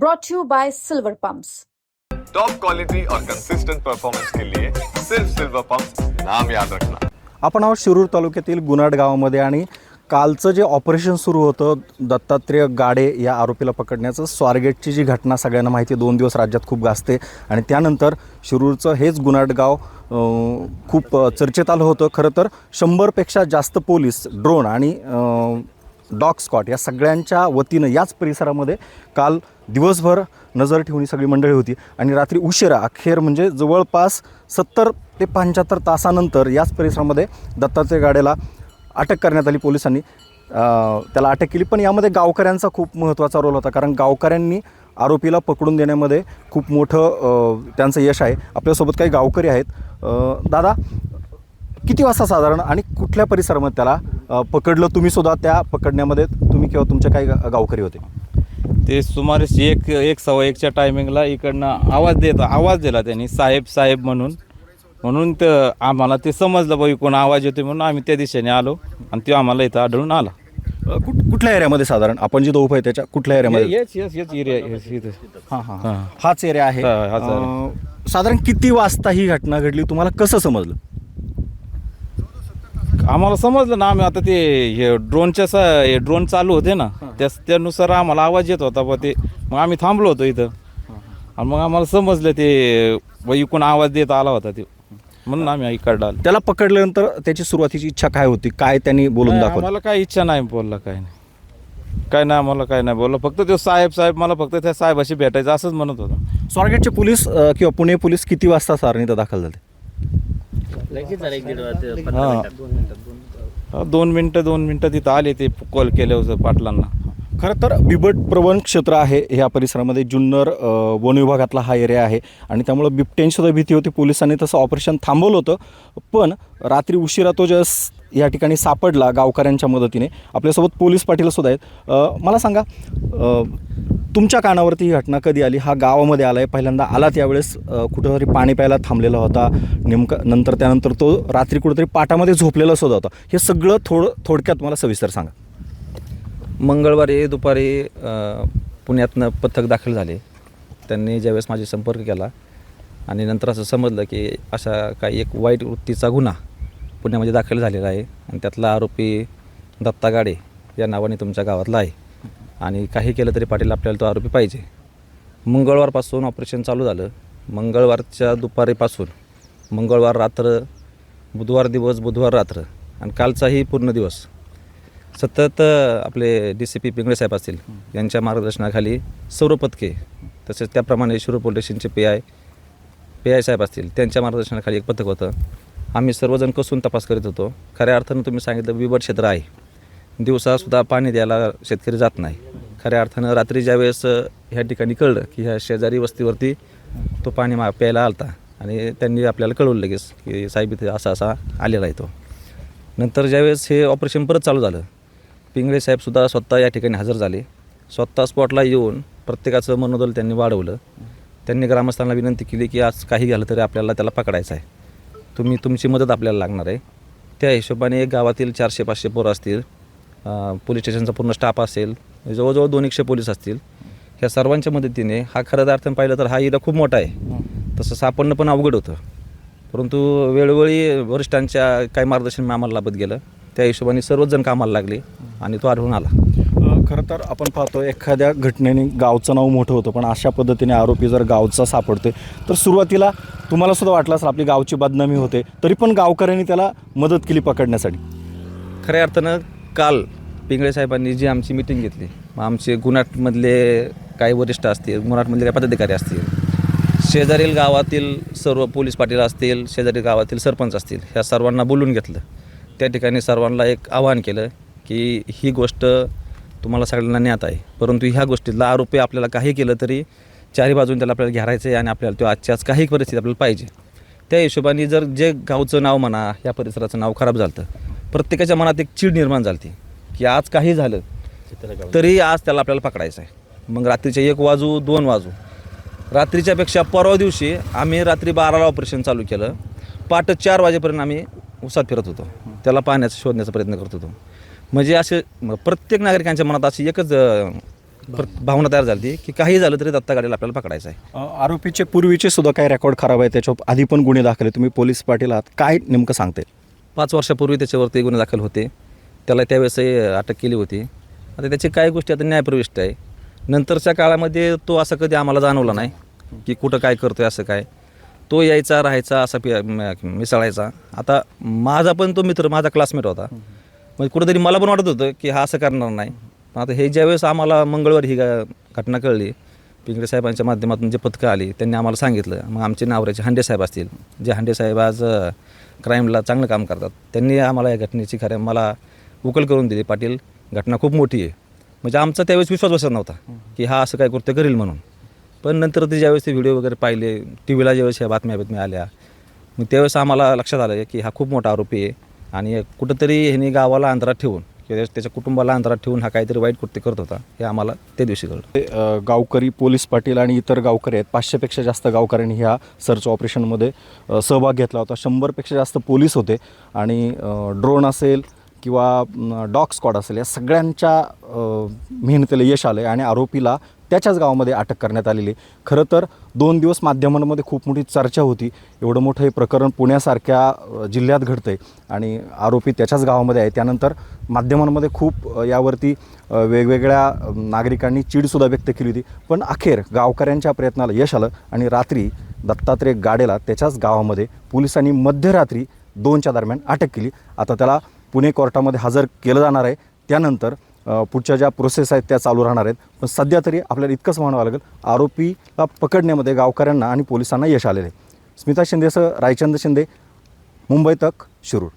brought to you by Silver Pumps. Top quality और consistent performance के लिए सिर्फ सिल्वर पंप नाम याद रखना। आपण आहोत शिरूर तालुक्यातील गुनाड गावामध्ये आणि कालचं जे ऑपरेशन सुरू होतं दत्तात्रेय गाडे या आरोपीला पकडण्याचं स्वारगेटची जी घटना सगळ्यांना माहिती आहे दोन दिवस राज्यात खूप गाजते. आणि त्यानंतर शिरूरचं हेच गुनाड गाव अं, खूप चर्चेत आलं होतं. खरं तर शंभरपेक्षा जास्त पोलीस ड्रोन आणि डॉग स्कॉट या सगळ्यांच्या वतीनं याच परिसरामध्ये काल दिवसभर नजर ठेवून ही सगळी मंडळी होती. आणि रात्री उशिरा अखेर म्हणजे जवळपास सत्तर ते पंच्याहत्तर तासानंतर याच परिसरामध्ये दत्तात्रय गाड्याला अटक करण्यात आली पोलिसांनी. त्याला अटक केली. पण यामध्ये गावकऱ्यांचा खूप महत्त्वाचा रोल होता. कारण गावकऱ्यांनी आरोपीला पकडून देण्यामध्ये खूप मोठं त्यांचं यश आहे. आपल्यासोबत काही गावकरी आहेत. दादा किती वाजता साधारण आणि कुठल्या परिसरामध्ये त्याला पकडलं तुम्ही सुद्धा त्या पकडण्यामध्ये? तुम्ही किंवा तुमचे काही गा- गावकरी होते? ते सुमारे एक एक सव्वा एकच्या टायमिंगला इकडनं आवाज देत आवाज दिला त्यांनी साहेब साहेब म्हणून. म्हणून ते आम्हाला ते समजलं बाई कोण आवाज येतोय म्हणून आम्ही त्या दिशेने आलो आणि तो आम्हाला इथं आढळून आला. अ, कुठ कुठल्या एरियामध्ये साधारण? आपण जिथं उभं आहे त्याच्या कुठल्या एरियामध्ये? येस येस येस एरिया हां हां हां. हाच एरिया आहे. हा, हाच area. अ, साधारण किती वाजता ही घटना घडली? तुम्हाला कसं समजलं? आम्हाला समजलं ना आम्ही आता ते हे ड्रोनच्या स हे ड्रोन चालू होते ना त्या त्यानुसार आम्हाला आवाज येत होता बा ते मग आम्ही थांबलो होतो इथं. आणि मग आम्हाला समजलं ते बा इकडून आवाज देत आला होता ते. म्हणून आम्ही इकडं आलो. त्याला पकडल्यानंतर त्याची सुरुवातीची इच्छा काय होती? काय त्यांनी बोलून दाखवलं? आम्हाला काही इच्छा नाही बोलला काय नाही. काय नाही आम्हाला काय नाही बोलला. फक्त तो साहेब साहेब मला फक्त त्या साहेबाशी भेटायचं असंच म्हणत होता. स्वारगेटचे पोलीस अ, किंवा पुणे पोलीस किती वाजता सारण दाखल झाले? हां. दोन मिनटं दोन मिनटं तिथं आले ते कॉल केले होतं पाटलांना. खरं तर बिबट प्रवण क्षेत्र आहे ह्या परिसरामध्ये. जुन्नर वन विभागातला हा एरिया आहे आणि त्यामुळं बिबट्यांसुद्धा भीती होती. पोलिसांनी तसं ऑपरेशन थांबवलं होतं. पण रात्री उशिरा तो जस या ठिकाणी सापडला गावकऱ्यांच्या मदतीने आपल्यासोबत पोलीस पाटीलसुद्धा आहेत. मला सांगा तुमच्या कानावरती ही घटना कधी आली? हा गावामध्ये आला आहे पहिल्यांदा आला त्यावेळेस कुठंतरी पाणी प्यायला थांबलेला होता. नेमकं नंतर त्यानंतर तो रात्री कुठंतरी पाटामध्ये झोपलेला सुद्धा होता. हे सगळं थोडं थोडक्यात मला सविस्तर सांगा. मंगळवारी दुपारी पुण्यातनं पथक दाखल झाले. त्यांनी ज्यावेळेस माझी संपर्क केला आणि नंतर असं समजलं की अशा काही एक वाईट वृत्तीचा गुन्हा पुण्यामध्ये दाखल झालेला आहे आणि त्यातला आरोपी दत्ता गाडे या नावाने तुमच्या गावातला आहे. आणि काही केलं तरी पाटील आपल्याला तो आरोपी पाहिजे. मंगळवारपासून ऑपरेशन चालू झालं. मंगळवारच्या दुपारीपासून मंगळवार रात्र बुधवार दिवस बुधवार रात्र आणि कालचाही पूर्ण दिवस सतत आपले डी सी पी पिंगळे साहेब असतील यांच्या मार्गदर्शनाखाली सर्व पथके तसेच त्याप्रमाणे शिरूर पोलीस स्टेशनचे पी आय पी आय साहेब असतील त्यांच्या मार्गदर्शनाखाली एक पथक होतं. आम्ही सर्वजण कसून तपास करीत होतो. खऱ्या अर्थानं तुम्ही सांगितलं बिबट क्षेत्र आहे. दिवसासुद्धा पाणी द्यायला शेतकरी जात नाही. खऱ्या अर्थानं रात्री ज्यावेळेस ह्या ठिकाणी कळलं की ह्या शेजारी वस्तीवरती तो पाणी मा प्यायला आलता आणि त्यांनी आपल्याला कळवलं लगेच की साहेब इथे असा असा आलेला आहे तो. नंतर ज्यावेळेस हे ऑपरेशन परत चालू झालं पिंगळे साहेबसुद्धा स्वतः या ठिकाणी हजर झाले. स्वतः स्पॉटला येऊन प्रत्येकाचं मनोदल त्यांनी वाढवलं. त्यांनी ग्रामस्थांना विनंती केली की आज काही झालं तरी आपल्याला त्याला पकडायचं आहे. तुम्ही तुमची मदत आपल्याला लागणार आहे. त्या हिशोबाने गावातील चारशे पाचशे पोरं असतील पोलीस स्टेशनचा पूर्ण स्टाफ असेल जवळजवळ दोन एकशे पोलीस असतील. ह्या सर्वांच्या मदतीने हा खरं अर्थानं पाहिलं तर हा इरा खूप मोठा आहे. तसं सापडणं पण अवघड होतं. परंतु वेळोवेळी वरिष्ठांच्या काही मार्गदर्शन आम्हाला लाभत गेलं. त्या हिशोबाने सर्वच जण कामाला लागले. आणि तो आढळून आला. खरं तर आपण पाहतो एखाद्या घटनेने गावचं नाव मोठं होतं पण अशा पद्धतीने आरोपी जर गावचा सापडते तर सुरुवातीला तुम्हाला सुद्धा वाटलं असेल आपली गावची बदनामी होते तरी पण गावकऱ्यांनी त्याला मदत केली पकडण्यासाठी. खऱ्या अर्थानं काल पिंगळे साहेबांनी जी आमची मिटिंग घेतली मग आमचे गुन्हाटमधले काही वरिष्ठ असतील गुन्हाटमधले काही पदाधिकारी असतील शेजारील गावातील सर्व पोलीस पाटील असतील शेजारील गावातील सरपंच असतील ह्या सर्वांना बोलून घेतलं. त्या ठिकाणी सर्वांना एक आवाहन केलं की ही गोष्ट तुम्हाला सगळ्यांना ज्ञात आहे. परंतु ह्या गोष्टीतला आरोपी आपल्याला काही केलं तरी चारी बाजून त्याला आपल्याला घ्यायचं आहे आणि आपल्याला तो आजच्या आज काही परिस्थिती आपल्याला पाहिजे. त्या हिशोबाने जर जे गावचं नाव म्हणा या परिसराचं नाव खराब झालं प्रत्येकाच्या मनात एक चीड निर्माण झाली की आज काही झालं तरी आज त्याला आपल्याला पकडायचं आहे. मग रात्रीचे एक वाजू दोन वाजू. रात्रीच्यापेक्षा परवा दिवशी आम्ही रात्री बाराला ऑपरेशन चालू केलं. पाट चार वाजेपर्यंत आम्ही उसात फिरत होतो. त्याला पाहण्याचा शोधण्याचा प्रयत्न करत होतो. म्हणजे असे प्रत्येक नागरिकांच्या मनात अशी एकच भावना तयार झाली की काही झालं तरी दत्ता गाडीला आपल्याला पकडायचं आहे. आरोपीचे पूर्वीचे सुद्धा काही रेकॉर्ड खराब आहे त्याच्या आधी पण गुन्हे दाखल तुम्ही पोलीस पाटील आहात काय नेमकं सांगते पाच वर्षापूर्वी त्याच्यावरती गुन्हे दाखल होते. त्याला त्यावेळेसही अटक केली होती. आता त्याची काही गोष्टी आता न्यायप्रविष्ट आहे. नंतरच्या काळामध्ये तो असं कधी आम्हाला जाणवला नाही की कुठं काय करतोय असं काय. तो यायचा राहायचा असा मिसळायचा. आता माझा पण तो मित्र माझा क्लासमेट होता. म्हणजे कुठंतरी मला पण वाटत होतं की हा असं करणार नाही. पण आता हे ज्यावेळेस आम्हाला मंगळवारी ही घटना कळली पिंगळे साहेबांच्या माध्यमातून जे पथकं आली त्यांनी आम्हाला सांगितलं. मग आमचे नावऱ्याचे हांडे साहेब असतील जे हांडे साहेब आज क्राईमला चांगलं काम करतात त्यांनी आम्हाला या घटनेची खऱ्या मला उकल करून दिली. पाटील घटना खूप मोठी आहे. म्हणजे आमचा त्यावेळेस विश्वास बसत नव्हता की हा असं काय कृत्य करेल म्हणून. पण नंतर ते ज्यावेळेस ते व्हिडिओ वगैरे पाहिले टी व्हीला ज्यावेळेस ह्या बातम्या बातम्या आल्या मग त्यावेळेस आम्हाला लक्षात आलं की हा खूप मोठा आरोपी आहे. आणि कुठंतरी ह्याने गावाला अंतरात ठेवून किंवा त्याच्या कुटुंबाला अंतरात ठेवून हा काहीतरी वाईट कृत्य करत होता हे आम्हाला त्या दिवशी कळलं. ते, अ, गावकरी पोलीस पाटील आणि इतर गावकरी आहेत. पाचशेपेक्षा जास्त गावकऱ्यांनी ह्या सर्च ऑपरेशनमध्ये अ, सहभाग घेतला होता. शंभरपेक्षा जास्त पोलीस होते आणि ड्रोन असेल किंवा डॉग स्क्वॉड असेल या सगळ्यांच्या मेहनतीला यश आलं आहे आणि आरोपीला त्याच्याच गावामध्ये अटक करण्यात आलेली आहे. खरं तर दोन दिवस माध्यमांमध्ये खूप मोठी चर्चा होती. एवढं मोठं हे प्रकरण पुण्यासारख्या जिल्ह्यात घडतं आहे आणि आरोपी त्याच्याच गावामध्ये आहे. त्यानंतर माध्यमांमध्ये खूप यावरती वेगवेगळ्या नागरिकांनी चीडसुद्धा व्यक्त केली होती. पण अखेर गावकऱ्यांच्या प्रयत्नाला यश आलं आणि रात्री दत्तात्रय गाडेला त्याच्याच गावामध्ये पोलिसांनी मध्यरात्री दोनच्या दरम्यान अटक केली. आता त्याला पुणे कोर्टामध्ये हजर केलं जाणार आहे. त्यानंतर पुढच्या ज्या प्रोसेस आहेत त्या चालू राहणार आहेत. पण सध्या तरी आपल्याला इतकंच म्हणावं लागेल आरोपीला पकडण्यामध्ये गावकऱ्यांना आणि पोलिसांना यश आलेलं आहे. स्मिता शिंदेसह रायचंद शिंदे मुंबई तक शिरूर.